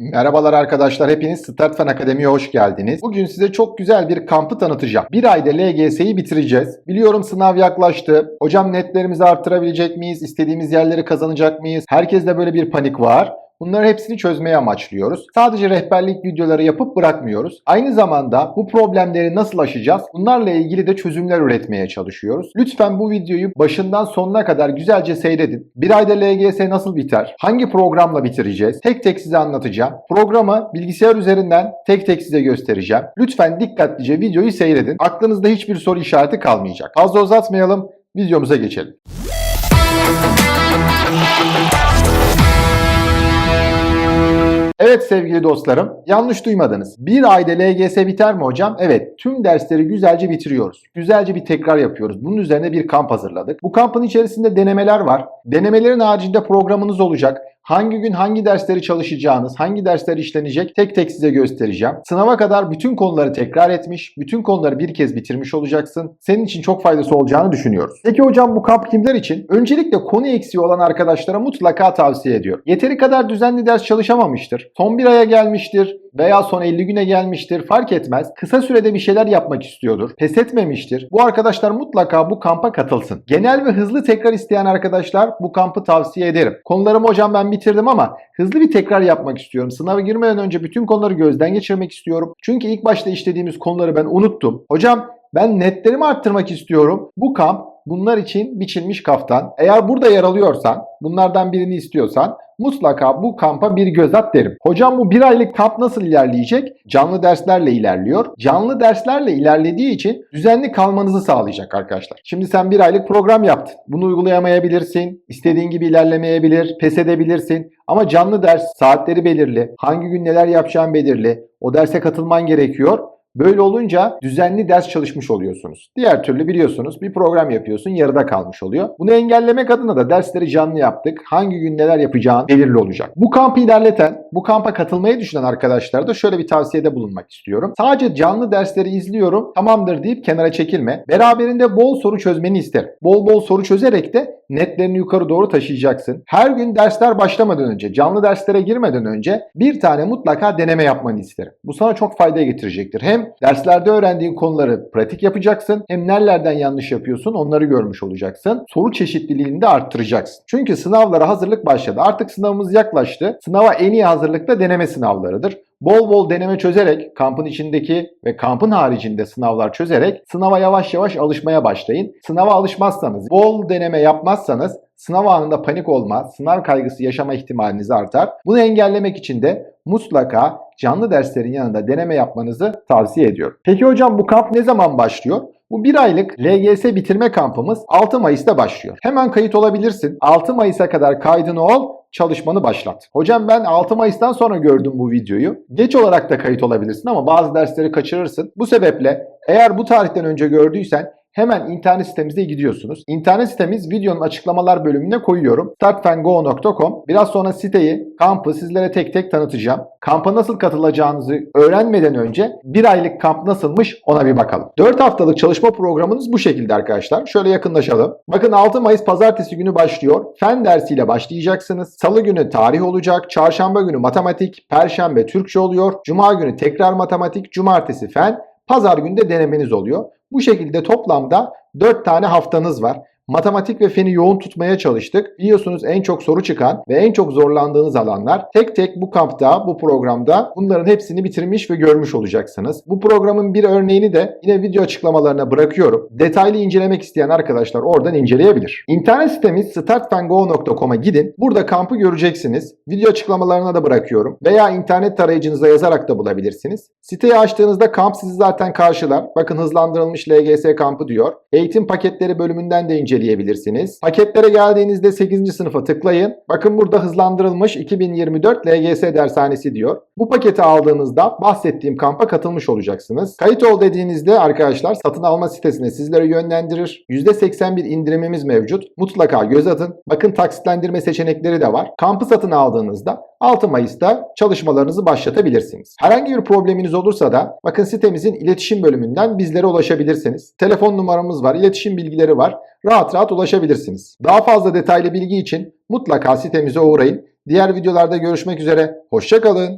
Merhabalar arkadaşlar, hepiniz StartFan Akademi'ye hoş geldiniz. Bugün size çok güzel bir kampı tanıtacağım. Bir ayda LGS'yi bitireceğiz. Biliyorum sınav yaklaştı. Hocam netlerimizi arttırabilecek miyiz? İstediğimiz yerleri kazanacak mıyız? Herkeste böyle bir panik var. Bunların hepsini çözmeye amaçlıyoruz. Sadece rehberlik videoları yapıp bırakmıyoruz. Aynı zamanda bu problemleri nasıl aşacağız? Bunlarla ilgili de çözümler üretmeye çalışıyoruz. Lütfen bu videoyu başından sonuna kadar güzelce seyredin. Bir ayda LGS nasıl biter? Hangi programla bitireceğiz? Tek tek size anlatacağım. Programı bilgisayar üzerinden tek tek size göstereceğim. Lütfen dikkatlice videoyu seyredin. Aklınızda hiçbir soru işareti kalmayacak. Fazla uzatmayalım. Videomuza geçelim. Evet sevgili dostlarım, yanlış duymadınız. Bir ayda LGS biter mi hocam? Evet, tüm dersleri güzelce bitiriyoruz. Güzelce bir tekrar yapıyoruz. Bunun üzerine bir kamp hazırladık. Bu kampın içerisinde denemeler var. Denemelerin haricinde programınız olacak. Hangi gün hangi dersleri çalışacağınız, hangi dersler işlenecek tek tek size göstereceğim. Sınava kadar bütün konuları tekrar etmiş, bütün konuları bir kez bitirmiş olacaksın. Senin için çok faydası olacağını düşünüyoruz. Peki hocam bu kamp kimler için? Öncelikle konu eksiği olan arkadaşlara mutlaka tavsiye ediyorum. Yeteri kadar düzenli ders çalışamamıştır. Son bir aya gelmiştir veya son 50 güne gelmiştir fark etmez. Kısa sürede bir şeyler yapmak istiyordur. Pes etmemiştir. Bu arkadaşlar mutlaka bu kampa katılsın. Genel ve hızlı tekrar isteyen arkadaşlar bu kampı tavsiye ederim. Konularımı hocam ben bitirdim ama hızlı bir tekrar yapmak istiyorum. Sınava girmeden önce bütün konuları gözden geçirmek istiyorum. Çünkü ilk başta işlediğimiz konuları ben unuttum. Hocam ben netlerimi arttırmak istiyorum. Bu kamp bunlar için biçilmiş kaftan. Eğer burada yer alıyorsan, bunlardan birini istiyorsan mutlaka bu kampa bir göz at derim. Hocam bu bir aylık kamp nasıl ilerleyecek? Canlı derslerle ilerliyor. Canlı derslerle ilerlediği için düzenli kalmanızı sağlayacak arkadaşlar. Şimdi sen bir aylık program yaptın. Bunu uygulayamayabilirsin. İstediğin gibi ilerlemeyebilir, pes edebilirsin. Ama canlı ders saatleri belirli. Hangi gün neler yapacağın belirli. O derse katılman gerekiyor. Böyle olunca düzenli ders çalışmış oluyorsunuz. Diğer türlü biliyorsunuz bir program yapıyorsun yarıda kalmış oluyor. Bunu engellemek adına da dersleri canlı yaptık. Hangi gün neler yapacağın belirli olacak. Bu kampı ilerleten, bu kampa katılmayı düşünen arkadaşlara da şöyle bir tavsiyede bulunmak istiyorum. Sadece canlı dersleri izliyorum tamamdır deyip kenara çekilme. Beraberinde bol soru çözmeni isterim. Bol bol soru çözerek de netlerini yukarı doğru taşıyacaksın. Her gün dersler başlamadan önce, canlı derslere girmeden önce bir tane mutlaka deneme yapmanı isterim. Bu sana çok fayda getirecektir. Hem derslerde öğrendiğin konuları pratik yapacaksın, hem nerelerden yanlış yapıyorsun onları görmüş olacaksın. Soru çeşitliliğini de arttıracaksın. Çünkü sınavlara hazırlık başladı. Artık sınavımız yaklaştı. Sınava en iyi hazırlıkta deneme sınavlarıdır. Bol bol deneme çözerek kampın içindeki ve kampın haricinde sınavlar çözerek sınava yavaş yavaş alışmaya başlayın. Sınava alışmazsanız, bol deneme yapmazsanız sınav anında panik olma, sınav kaygısı yaşama ihtimaliniz artar. Bunu engellemek için de mutlaka canlı derslerin yanında deneme yapmanızı tavsiye ediyorum. Peki hocam bu kamp ne zaman başlıyor? Bu bir aylık LGS bitirme kampımız 6 Mayıs'ta başlıyor. Hemen kayıt olabilirsin. 6 Mayıs'a kadar kaydını ol, çalışmanı başlat. Hocam ben 6 Mayıs'tan sonra gördüm bu videoyu. Geç olarak da kayıt olabilirsin ama bazı dersleri kaçırırsın. Bu sebeple eğer bu tarihten önce gördüysen hemen internet sitemize gidiyorsunuz. İnternet sitemiz videonun açıklamalar bölümüne koyuyorum. startfango.com Biraz sonra siteyi, kampı sizlere tek tek tanıtacağım. Kampa nasıl katılacağınızı öğrenmeden önce bir aylık kamp nasılmış ona bir bakalım. 4 haftalık çalışma programınız bu şekilde arkadaşlar. Şöyle yakınlaşalım. Bakın 6 Mayıs pazartesi günü başlıyor. Fen dersiyle başlayacaksınız. Salı günü tarih olacak. Çarşamba günü matematik, perşembe Türkçe oluyor. Cuma günü tekrar matematik, cumartesi fen, pazar günü de denemeniz oluyor. Bu şekilde toplamda 4 tane haftanız var. Matematik ve feni yoğun tutmaya çalıştık. Biliyorsunuz en çok soru çıkan ve en çok zorlandığınız alanlar. Tek tek bu kampta, bu programda bunların hepsini bitirmiş ve görmüş olacaksınız. Bu programın bir örneğini de yine video açıklamalarına bırakıyorum. Detaylı incelemek isteyen arkadaşlar oradan inceleyebilir. İnternet sitemiz startfango.com'a gidin. Burada kampı göreceksiniz. Video açıklamalarına da bırakıyorum. Veya internet tarayıcınıza yazarak da bulabilirsiniz. Siteyi açtığınızda kamp sizi zaten karşılar. Bakın hızlandırılmış LGS kampı diyor. Eğitim paketleri bölümünden de inceleyebilirsiniz. Paketlere geldiğinizde 8. sınıfa tıklayın. Bakın burada hızlandırılmış 2024 LGS dershanesi diyor. Bu paketi aldığınızda bahsettiğim kampa katılmış olacaksınız. Kayıt ol dediğinizde arkadaşlar satın alma sitesine sizleri yönlendirir. %81 indirimimiz mevcut. Mutlaka göz atın. Bakın taksitlendirme seçenekleri de var. Kampı satın aldığınızda 6 Mayıs'ta çalışmalarınızı başlatabilirsiniz. Herhangi bir probleminiz olursa da bakın sitemizin iletişim bölümünden bizlere ulaşabilirsiniz. Telefon numaramız var, iletişim bilgileri var. Rahat rahat ulaşabilirsiniz. Daha fazla detaylı bilgi için mutlaka sitemize uğrayın. Diğer videolarda görüşmek üzere. Hoşçakalın.